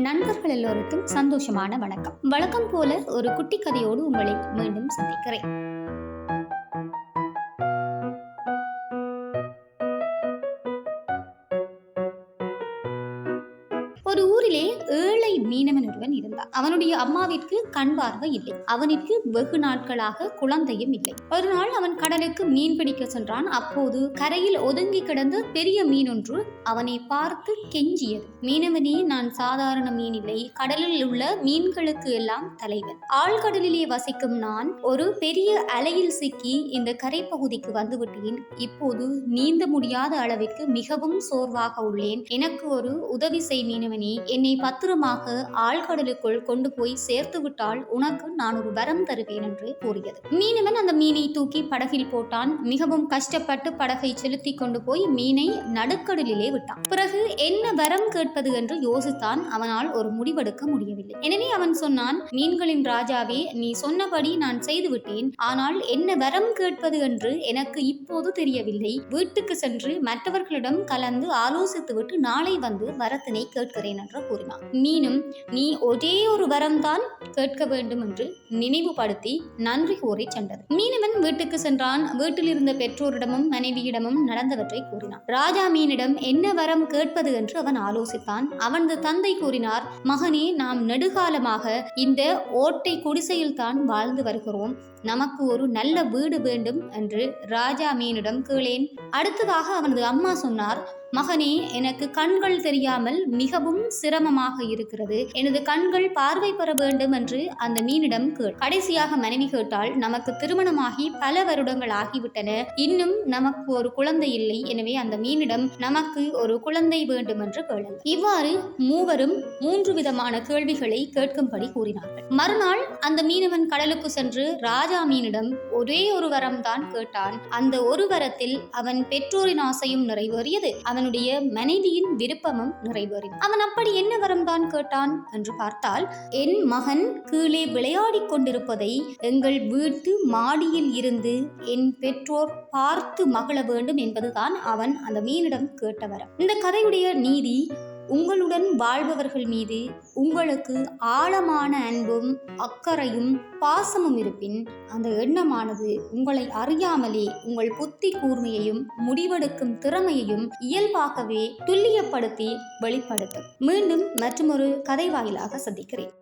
நண்பர்கள் எல்லோருக்கும் சந்தோஷமான வணக்கம். வழக்கம் போல ஒரு குட்டி கதையோடு உங்களை மீண்டும் சந்திக்கிறேன். ஒரு ஊரிலே ஏழை மீனவன் ஒருவன் இருந்தான் அவனுடைய அம்மாவிற்கு கண் பார்வை இல்லை. அவனுக்கு வெகு நாட்களாக குழந்தையும் இல்லை. ஒரு நாள் அவன் கடலுக்கு மீன் பிடிக்க சென்றான். அப்போது கரையில் ஒதுங்கி கிடந்த பெரிய மீன் ஒன்று அவனை பார்த்து கெஞ்சியது. மீனவனே நான் சாதாரண மீன் இல்லை. கடலில் உள்ள மீன்களுக்கு எல்லாம் தலைவன். ஆழ்கடலிலே வசிக்கும் நான் ஒரு பெரிய அலையில் சிக்கி இந்த கரைப்பகுதிக்கு வந்துவிட்டேன். இப்போது நீந்த முடியாத அளவிற்கு மிகவும் சோர்வாக உள்ளேன். எனக்கு ஒரு உதவி செய் மீனவனே. என்னை பத்திரமாக ஆழ்கடலுக்குள் கொண்டு போய் சேர்த்து விட்டால் உனக்கு நான் ஒரு வரம் தருவேன் என்று கூறியது. மீனவன் அந்த மீனை தூக்கி படகில் போட்டான். மிகவும் கஷ்டப்பட்டு படகை செலுத்தி கொண்டு போய் மீனை நடுக்கடலிலே விட்டான். பிறகு என்ன வரம் கேட்பது என்று யோசித்தான். அவனால் ஒரு முடிவெடுக்க முடியவில்லை. எனவே அவன் சொன்னான் மீன்களின் ராஜாவே நீ சொன்னபடி நான் செய்துவிட்டேன். ஆனால் என்ன வரம் கேட்பது என்று எனக்கு இப்போது தெரியவில்லை. வீட்டுக்கு சென்று மற்றவர்களிடம் கலந்து ஆலோசித்துவிட்டு நாளை வந்து வரத்தினை கேட்கிறேன் என்று கூறினான். மீனும் நீ ஒரே ஒரு வரம்தான் கேட்க வேண்டும் என்று நினைவுபடுத்தி நன்றி கூறி சென்றது. மீனவன் வீட்டுக்கு சென்றான். வீட்டில் இருந்த பெற்றோரிடமும் மனைவியிடமும் நடந்தவற்றை கூறினான். ராஜா மீனிடம் என்ன வரம் கேட்பது என்று அவன் ஆலோசித்தான். அவனது தந்தை கூறினார் மகனே நாம் நெடுகாலமாக இந்த ஓட்டை குடிசையில் தான் வாழ்ந்து வருகிறோம். நமக்கு ஒரு நல்ல வீடு வேண்டும் என்று ராஜா மீனிடம் கேளேன். அடுத்ததாக அவனது அம்மா சொன்னார் மகனே எனக்கு கண்கள் தெரியாமல் மிகவும் சிரமமாக இருக்கிறது. எனது கண்கள் பார்வை பெற வேண்டும் என்று அந்த மீனிடம் கேள். கடைசியாக மனைவி கேட்டால் நமக்கு திருமணமாகி பல வருடங்கள் ஆகிவிட்டன. இன்னும் நமக்கு ஒரு குழந்தை இல்லை. எனவே அந்த மீனிடம் நமக்கு ஒரு குழந்தை வேண்டும் என்று கேளுங்கள் இவ்வாறு மூவரும் மூன்று விதமான கேள்விகளை கேட்கும்படி கூறினார்கள். மறுநாள் அந்த மீனவன் கடலுக்கு சென்று ராஜ மீனிடம் ஒரே ஒரு வரம் தான் கேட்டான். அந்த ஒரு வரத்தில் அவன் பெற்றோரின் ஆசையும் நிறைவேறியது அவனுடைய மனைவியின் விருப்பமும் நிறைவேறியது அவன் அப்படி என்ன வரம் தான் கேட்டான்? என்று பார்த்தால் என் மகன் கீழே விளையாடிக் கொண்டிருப்பதை எங்கள் வீட்டு மாடியில் இருந்து என் பெற்றோர் பார்த்து மகிழ வேண்டும் என்பதுதான் அவன் அந்த மீனிடம் கேட்ட வரம். இந்த கதையுடைய நீதி உங்களுடன் வாழ்பவர்கள் மீது உங்களுக்கு ஆழமான அன்பும் அக்கறையும் பாசமும் இருப்பின் அந்த எண்ணமானது உங்களை அறியாமலே உங்கள் புத்தி கூர்மையையும் முடிவெடுக்கும் திறமையையும் இயல்பாகவே துல்லியப்படுத்தி வெளிப்படுத்தும். மீண்டும் மற்றொரு கதை வாயிலாக சந்திக்கிறேன்.